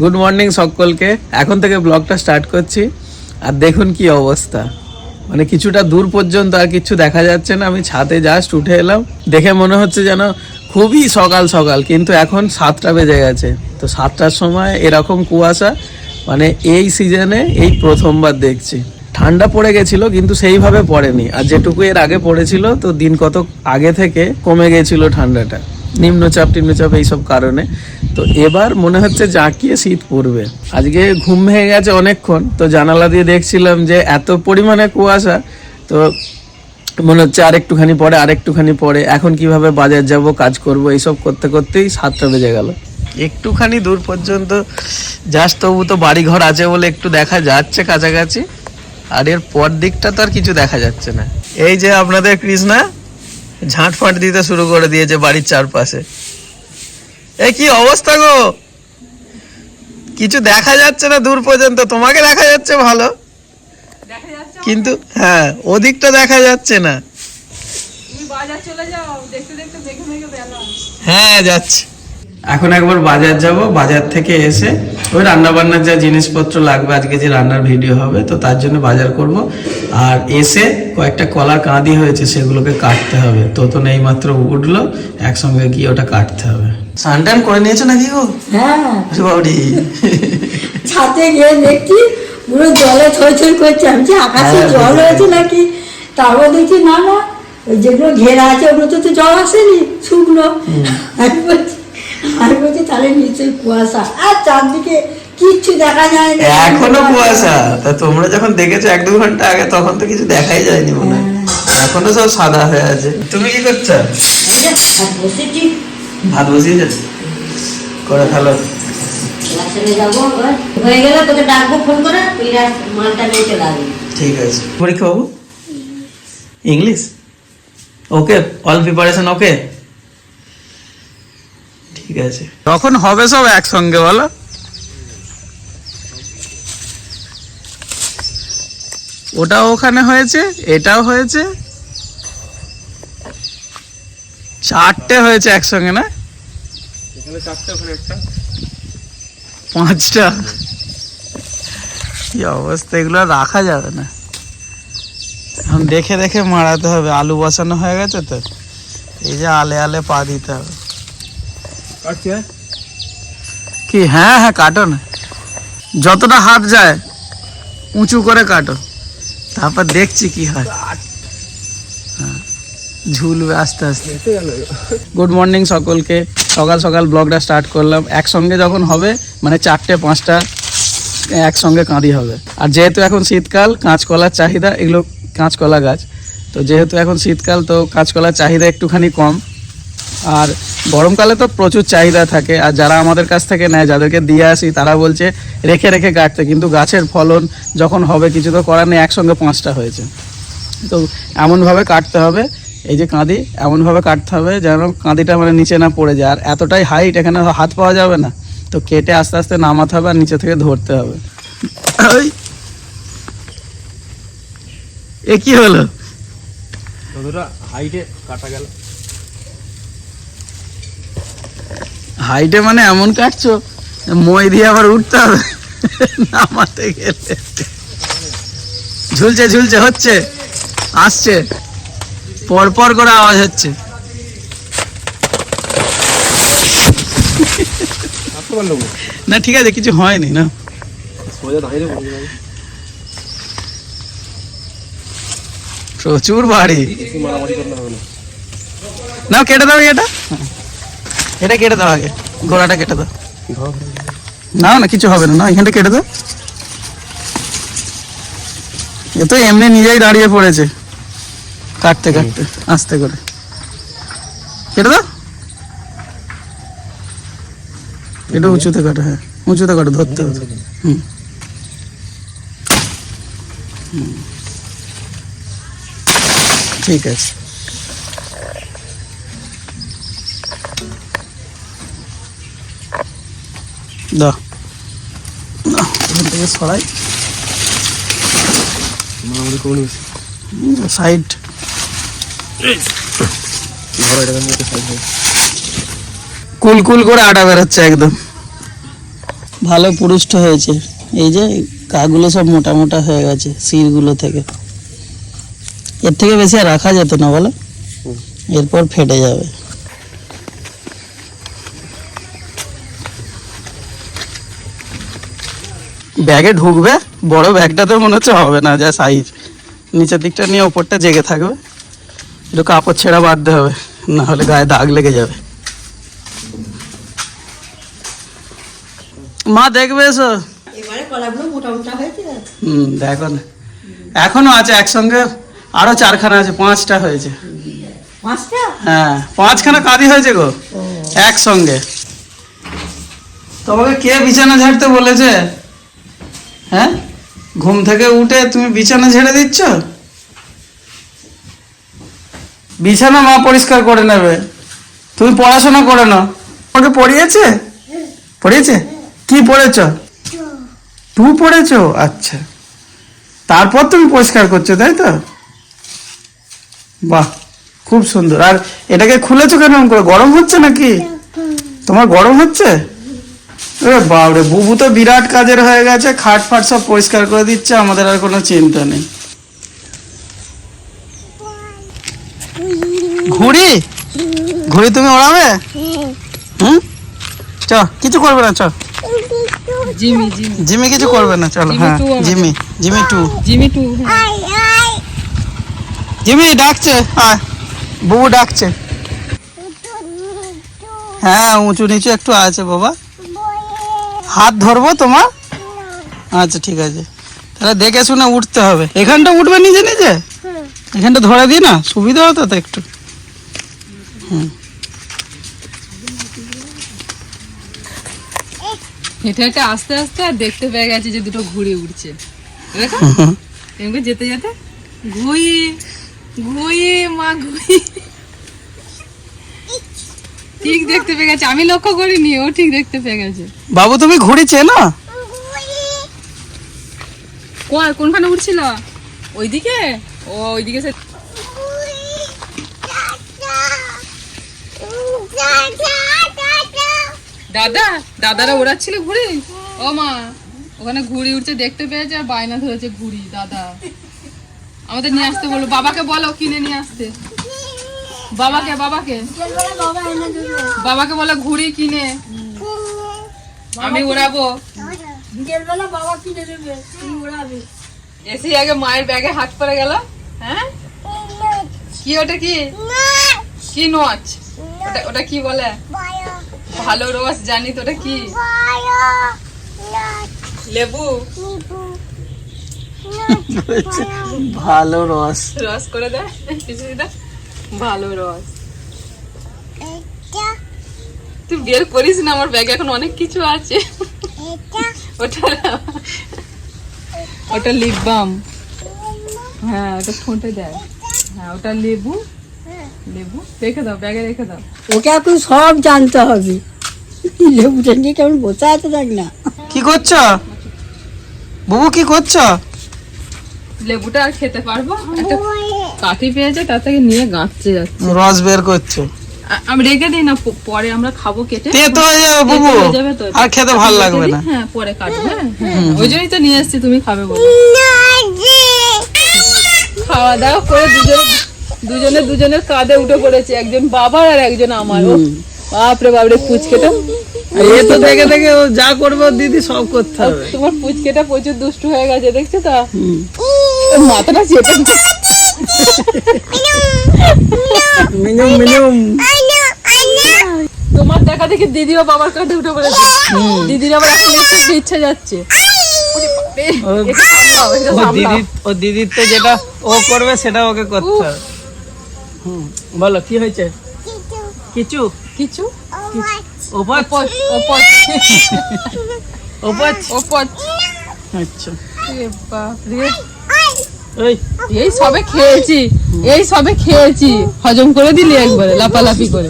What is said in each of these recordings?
Good morning সকলকে। এখন থেকে ব্লগটা স্টার্ট করছি। আর দেখুন কি অবস্থা। মানে কিছুটা দূর পর্যন্ত আর কিছু দেখা যাচ্ছে না। আমি ছাদে জাস্ট উঠে এলাম। দেখে মনে হচ্ছে যেন খুবই সকাল সকাল, কিন্তু এখন সাতটা বেজে গেছে। তো সাতটার সময় এরকম কুয়াশা মানে এই সিজনে এই প্রথমবার দেখছি। ঠান্ডা পড়ে গেছিল, কিন্তু সেইভাবে পড়েনি। আর যেটুকু এর আগে পড়েছিল, তো দিন কত আগে থেকে কমে গেছিল ঠান্ডাটা। নিম্নচাপ, টিম্নচাপ এইসব কারণে। তো এবার মনে হচ্ছে জাঁকিয়ে শীত পড়বে। আজকে ঘুম ভেঙে গেছে অনেকক্ষণ, তো জানালা দিয়ে দেখছিলাম যে এত পরিমাণে কুয়াশা, তো মনে হচ্ছে আরেকটুখানি পরে আরেকটুখানি পরে এখন কীভাবে বাজার যাব, কাজ করব, এইসব করতে করতেই সাতটা বেজে গেল। একটুখানি দূর পর্যন্ত জাস্ট তবু তো বাড়ি ঘর আছে বলে একটু দেখা যাচ্ছে কাছাকাছি। আর এর পর দিকটা তো আর কিছু দেখা যাচ্ছে না। এই যে আপনাদের কৃষ্ণা ঝাঁট ফাঁট দিতে শুরু করে দিয়েছে বাড়ির চারপাশে। এ কি অবস্থা গো? কিছু দেখা যাচ্ছে না দূর পর্যন্ত? তোমাকে দেখা যাচ্ছে ভালো। কিন্তু হ্যাঁ ওদিকটা দেখা যাচ্ছে না। হ্যাঁ যাচ্ছে। এখন একবার বাজার যাব বাজার থেকে এসে ওই রান্না বান্নার যা জিনিসপত্র লাগবে আজকে যে রান্নার ভিডিও হবে তো তার জন্য বাজার করব। আর এসে কয়েকটা কলার কাঁদি হয়েছে সেগুলোকে কাটতে হবে। তো তো নেই মাত্র উঠল একসঙ্গে গিয়ে ওটা কাটতে হবে। সানটান করে নিয়েছো নাকি গো? হ্যাঁ। বাবরি। ছাতে গিয়ে দেখছি পুরো জলে থই থই করছে। আমি আকাশে হ্যাঁ, জল হয়েছে নাকি? তারপর দেখছি না না ওই যেগুলো ঘেরা আছে ওগুলো তো জল আসেনি শুকনো। আমি বলছি আমি বলছি তাহলে নিশ্চয়ই কুয়াশা। আর চারদিকে কিচ্ছু দেখা যায় না। এখনও কুয়াশা? তা তোমরা যখন দেখেছ এক দু ঘণ্টা আগে তখন তো কিছু দেখাই যায়নি মনে হয়। এখনও সব সাদা হয়ে আছে। তুমি কি করছ? ভাত বসিয়ে যাচ্ছে করে ফেলো। ক্লাসে যাব এবার। হয়ে গেলে তোকে ডাকবো ফোন করে তুই মালটা নিয়ে চলে আসবি। ঠিক আছে। পরীক্ষা বাবু English? Okay? All preparation okay? ঠিক আছে। তখন হবে সব একসঙ্গে বলো। ওটাও ওখানে হয়েছে এটাও হয়েছে। চারটে হয়েছে একসঙ্গে না? পাঁচটা? কি অবস্থা এগুলো আর রাখা যাবে না। এখন দেখে দেখে মারাতে হবে আলু বসানো হয়ে গেছে তো। এই যে আলে আলে পা দিতে হবে। কি হ্যাঁ হ্যাঁ কাটো না যতটা হাত যায় উঁচু করে কাটো তারপর দেখছি কি হয়। হ্যাঁ, ঝুলবে আস্তে আস্তে। গুড মর্নিং সকলকে। সকাল সকাল ব্লগটা স্টার্ট করলাম। একসঙ্গে যখন হবে মানে চারটে পাঁচটা একসঙ্গে কাঁদি হবে। আর যেহেতু এখন শীতকাল কাঁচকলার চাহিদা এগুলো কাঁচকলা গাছ। তো যেহেতু এখন শীতকাল তো কাঁচকলার চাহিদা একটুখানি কম। আর গরমকালে তো প্রচুর চাহিদা থাকে আর যারা আমাদের কাছ থেকে নেয় যাদেরকে দিয়ে আসি তারা বলছে রেখে রেখে কাটতে কিন্তু গাছের ফলন যখন হবে কিছু তো করার নেই একসঙ্গে পাঁচটা হয়েছে। তো এমনভাবে কাটতে হবে এই যে কাঁদি এমনভাবে কাটতে হবে যেন কাঁদিটা মানে নিচে না পড়ে যায়। আর এতটাই হাইট এখানে হাত পাওয়া যাবে না। তো কেটে আস্তে আস্তে নামাতে হবে আর নিচে থেকে ধরতে হবে। এ কি হলো? হাইটে কাটা গেল। হাইটে মানে এমন কাটছো, মই দিয়ে আবার উঠতে হবে, নামাতে গেলে। ঝুলছে ঝুলছে, হচ্ছে, আসছে। পর পর করে আওয়াজ হচ্ছে। না, ঠিক আছে, কিছু হয়নি, না। প্রচুর বাড়ি। না, কেটে দাও এটা এটা কেটে দাও আগে। ঘোড়াটা কেটে দাও। না না কিছু হবে না না এখানটা কেটে দাও। এ তো এমনি নিজেই দাঁড়িয়ে পড়েছে। কাটতে কাটতে আস্তে করে। কেটে দাও। এটা উঁচুতে কাটো হ্যাঁ। উঁচুতে কাটো ধরতে হবে। হুম। ঠিক আছে। দাও। না এখান থেকে সরাই। সাইড কুল কুল করে আটা বেরোচ্ছে একদম। ভালো পুরুষ্ট হয়েছে। এই যে কাগুলো সব মোটা মোটা হয়ে গেছে শিরগুলো থেকে। এর থেকে বেশি আর রাখা যেত না বলো? এরপর ফেটে যাবে। ব্যাগে ঢুকবে বড় ব্যাগটাতে মনে হচ্ছে হবে না যা সাইজ নিচের দিকটা নিয়ে ওপরটা জেগে থাকবে। একটু কাপড় ছেঁড়া বাঁধতে হবে না হলে গায়ে দাগ লেগে যাবে। মা দেখবে এসো। এবারে কলাগুলো মোটা মোটা হয়েছে হুম দেখো না। এখনও আছে একসঙ্গে আরও চারখানা আছে পাঁচটা হয়েছে। পাঁচটা? হ্যাঁ পাঁচখানা কাঁদি হয়েছে গো একসঙ্গে। তোমাকে কে বিছানা ঝাড়তে বলেছে? হ্যাঁ? ঘুম থেকে উঠে তুমি বিছানা ঝেড়ে দিচ্ছ? বিছানা মা পরিষ্কার করে নেবে। তুমি পড়াশোনা করে নাও তোমাকে পড়িয়েছে? পড়িয়েছে? কি পড়েছ? টু পড়েছ? আচ্ছা। তারপর তুমি পরিষ্কার করছ, তাই তো? বাহ, খুব সুন্দর। আর এটাকে খুলেছো কেন? করে গরম হচ্ছে নাকি? তোমার গরম হচ্ছে? বাবরে বুবু তো বিরাট কাজের হয়ে গেছে খাট ফাট সব পরিষ্কার করে দিচ্ছে আমাদের আর কোনো চিন্তা নেই। ঘুড়ি? ঘুড়ি তুমি ওড়াবে? হুম? চ কিছু করবে না চ জিমি জিমি। জিমি কিছু করবে না চলো হ্যাঁ Jimmy Jimmy two. Jimmy two. Jimmy ডাকছে আয়। বুবু ডাকছে। হ্যাঁ উঁচু নিচু একটু আছে বাবা। হাত ধরবো তোমার? আচ্ছা ঠিক আছে। তাহলে দেখে শুনে উঠতে হবে। এখানটা উঠবে নিজে নিজে? এখানটা ধরে দিই না? সুবিধা হতো তো একটু। হুম। হেঁটে হেঁটে আস্তে আস্তে আর দেখতে পেয়ে গেছে যে দুটো ঘুড়ি উঠছে যেতে যেতে? ঘুই ঘুই মা ঘুই ঠিক দেখতে পেয়ে গেছে। আমি লক্ষ্য করিনি ও ঠিক দেখতে পেয়ে গেছে। বাবু তুমি ঘুড়ি চেনো কোন কোনখানে উঠছিল ওইদিকে? ও ওইদিকে সে দাদা দাদারা ওড়াচ্ছিল ঘুড়ি ও মা ওখানে ঘুড়ি উঠছে দেখতে পেয়েছে আর বায়না ধরেছে ঘুড়ি দাদা। আমাদের নিয়ে আসতে বলো। বাবাকে বলো কিনে নিয়ে আসতে। বাবাকে বাবাকে। বাবাকে বলো ঘুড়ি কিনে। আমি ওড়াবো বিকেলবেলা বাবা কিনে দেবে তুমি উড়াবে। এসে আগে মায়ের ব্যাগে হাত পড়ে গেল হ্যাঁ? কি ওটা কি? কি নচ? ওটা ওটা কি বলে? ভালো রস জানি তো ওটা কি? লেবু? ভালো রস। রস করে দেয় কিছু দে। ভালো রস। তুই বের করিস না আমার ব্যাগে এখন অনেক কিছু আছে। ওটা ওটা লিপ বাম হ্যাঁ ওটা ঠোঁটে দেয়। হ্যাঁ ওটা লেবু। লেবু। রেখে দাও ব্যাগে রেখে দাও। ওকে এখন সব জানতে হবে। লেবুটা নিয়ে কেমন বসে আছে দেখ না। কি করছ? বউ কি করছ? লেবুটা আর খেতে পারব। পেয়েছে তার থেকে নিয়ে গাঁচতে যাচ্ছে। রস বের করছ। আমি রেখে দিই না পরে আমরা খাব কেটে। তেতো হয়ে যাবে বুবু। আর খেতে ভালো লাগবে না। হ্যাঁ পরে কাটবো হ্যাঁ হ্যাঁ। ওই জন্যই তো নিয়ে এসেছি তুমি খাবে বলে। খাওয়া দাওয়া করে দুজনে দুজনে দুজনের কাঁধে উঠে পড়েছে একজন বাবার আর একজন আমার বাপরে বাপরে পুচকেটা। এ তো দেখে দেখে ও যা করবে দিদি সব করতে হবে। তোমার পুচকেটা প্রচুর দুষ্টু হয়ে গেছে দেখছ তো? মাথাটা চেপে মিনিমাম মিনিমাম তোমার দেখা দেখি দিদিও বাবার কাঁধে উঠে পড়েছে। দিদির আবার এখন একটু ইচ্ছা যাচ্ছে। ও- দিদির তো যেটা ও করবে সেটা ওকে করতে হবে। হুম বলো কি হয়েছে? কিছু কিছু ওপাচ ওপর ওপর ওপর আচ্ছা। এই সবে খেয়েছি এই সবে খেয়েছি। হজম করে দিলি একবারে লাপালাপি করে।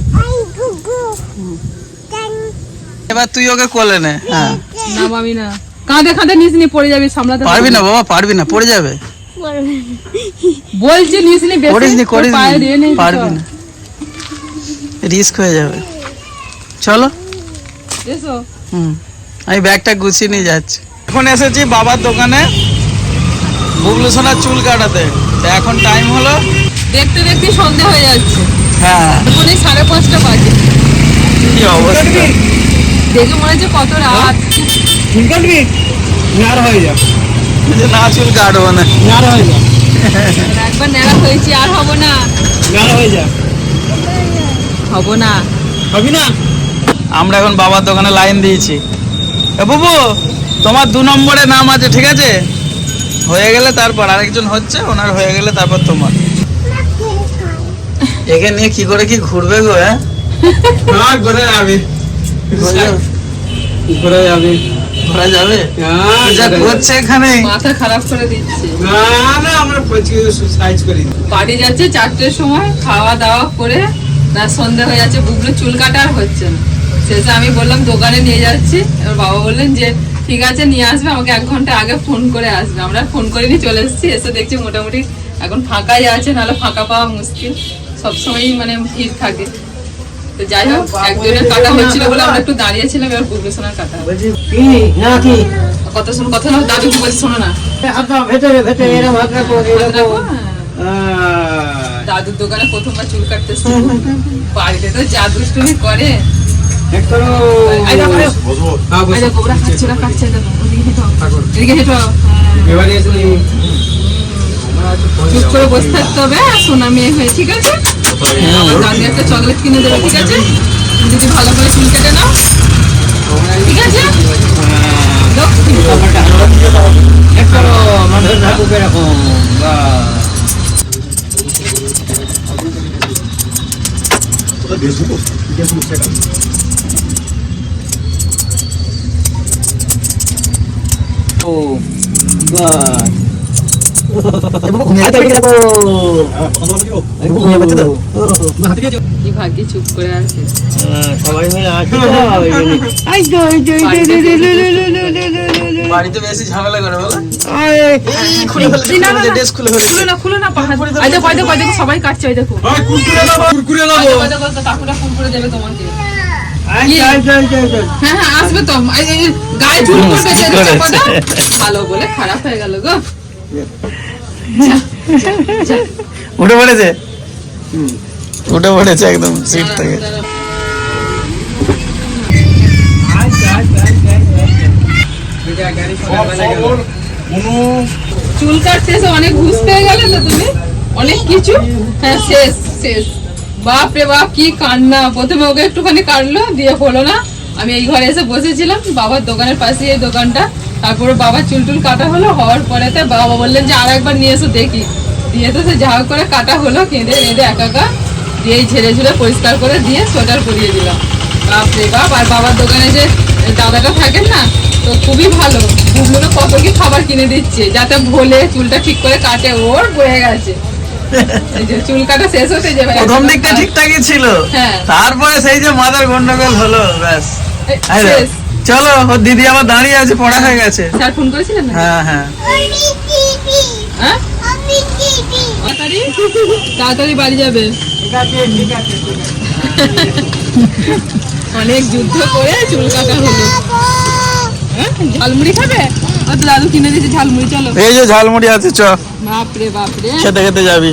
এবার তুই ওকে কোলে নে হ্যাঁ। না মামি না। কাঁধে কাঁধে নিস নি পড়ে যাবি সামলাতে পারবি না বাবা পারবি না পড়ে যাবে। বলছি নিস নি বেশি করিস নি করিস নি। পারবি না। রিস্ক হয়ে যাবে। চলো। এসো। হুম আমি ব্যাগটা গুছিয়ে নিয়ে যাচ্ছি। এখন এসেছি বাবার দোকানে। বুবলু সোনার চুল কাটাতে। তো এখন টাইম হলো? দেখতে দেখতে সন্ধে হয়ে যাচ্ছে। হ্যাঁ। এখন এই সাড়ে পাঁচটা বাজে। কি অবস্থা? দেখে মনে হচ্ছে কত রাত। হয়ে যে না চুল কাটবো না। একবার নেড়া হয়েছি আর হব না। হব না। আমরা এখন বাবার দোকানে লাইন দিয়েছি। এ বুবু তোমার দু নম্বরে নাম আছে ঠিক আছে? হয়ে গেলে তারপর আরেকজন হচ্ছে ওনার হয়ে গেলে তারপর তোমার। একে নিয়ে কি করে কি ঘুরবে গো হ্যাঁ? ঘুরে যাবে। ঘোরা যাবে। যা করছে এখানে? মাথা খারাপ করে দিচ্ছে। বাড়ি যাচ্ছে চারটের সময় খাওয়া দাওয়া করে না সন্ধে হয়ে যাচ্ছে বুবলু চুল কাটা হচ্ছে না। শেষে আমি বললাম দোকানে নিয়ে যাচ্ছি এবার বাবা বললেন যে ঠিক আছে নিয়ে আসবে আমাকে এক ঘণ্টা আগে ফোন করে আসবে। আমরা ফোন করে নিয়ে চলে এসেছি এসে দেখছি মোটামুটি এখন ফাঁকাই আছে নাহলে ফাঁকা পাওয়া মুশকিল। সবসময়ই মানে ভিড় থাকে। তো যাই হোক একজনের কাটা হচ্ছিল বলে আমরা একটু দাঁড়িয়েছিলাম এবার বুবলু সোনার কাটা কত শোনো কথা না দাদু কি বলছে শোনো না। দাদুর দোকানে প্রথমবার চুল কাটতে বাড়িতে তো যা দুষ্টুমি করে দেখো, দেখো, দেখো। চুপ করে বসে থাকতে হবে আর সোনা মেয়ে হয়ে ঠিক আছে? দাদি একটা চকলেট কিনে দেবে ঠিক আছে? তুমি যদি ভালো করে চুল কেটে নাও ঠিক আছে কি ভাগ্যে চুপ করে আছে বাড়িতে বেশি ঝামেলা করে বলো সবাই কাটছে ওই দেখো ওই দেখো, তো কাকুরা ফোন করে দেবে তোমাকে হ্যাঁ হ্যাঁ আসবে তো। গায়ে চুল করবে। চাপাটা। ভালো বলে খারাপ হয়ে গেল গো। উঠে পড়েছে? উঠে পড়েছে একদম সিট থেকে। চুল কাটতে অনেক ঘুষ পেয়ে গেলে তো তুমি? অনেক কিছু? হ্যাঁ শেষ শেষ। বাপ রে বাপ, কি কান্না। প্রথমে ওকে একটুখানি কাটলো, দিয়ে হলো না। আমি এই ঘরে এসে বসেছিলাম, বাবার দোকানের পাশে এই দোকানটা। তারপরে বাবার চুল টুল কাটা হলো, হওয়ার পরেতে বাবা বললেন যে আর একবার নিয়ে এসো দেখি। দিয়ে তো সে যা করে কাটা হলো, কেঁদে কেঁদে একা একা দিয়ে ঝেড়ে ঝুড়ে পরিষ্কার করে দিয়ে সোয়েটার পরিয়ে দিলাম। বাপ রে বাপ, আর বাবার দোকানে যে দাদাটা থাকেন না, তো খুবই ভালো। বুবলুকে কত কি খাবার কিনে দিচ্ছে, যাতে ভোলে চুলটা ঠিক করে কাটে, ওর বয়ে গেছে। এই চুল কাটা শেষ হতে যাবে। প্রথম দিকটা ঠিকঠাকই ছিল। হ্যাঁ। তারপরে সেই যে মাথার গন্ডগোল হলো ব্যাস। চলো ওর দিদি আবার দাঁড়িয়ে আছে পড়া হয়ে গেছে। স্যার ফোন করেছিলেন হ্যাঁ হ্যাঁ। হ্যাঁ? তাড়াতাড়ি বাড়ি যাবে। অনেক যুদ্ধ করে চুল কাটা হলো। হ্যাঁ? ঝালমুড়ি খাবে? দাদু কিনে দিয়েছে ঝালমুড়ি চলো। এই যে ঝালমুড়ি আছে চ। বাপরে বাপরে। খেতে খেতে যাবি।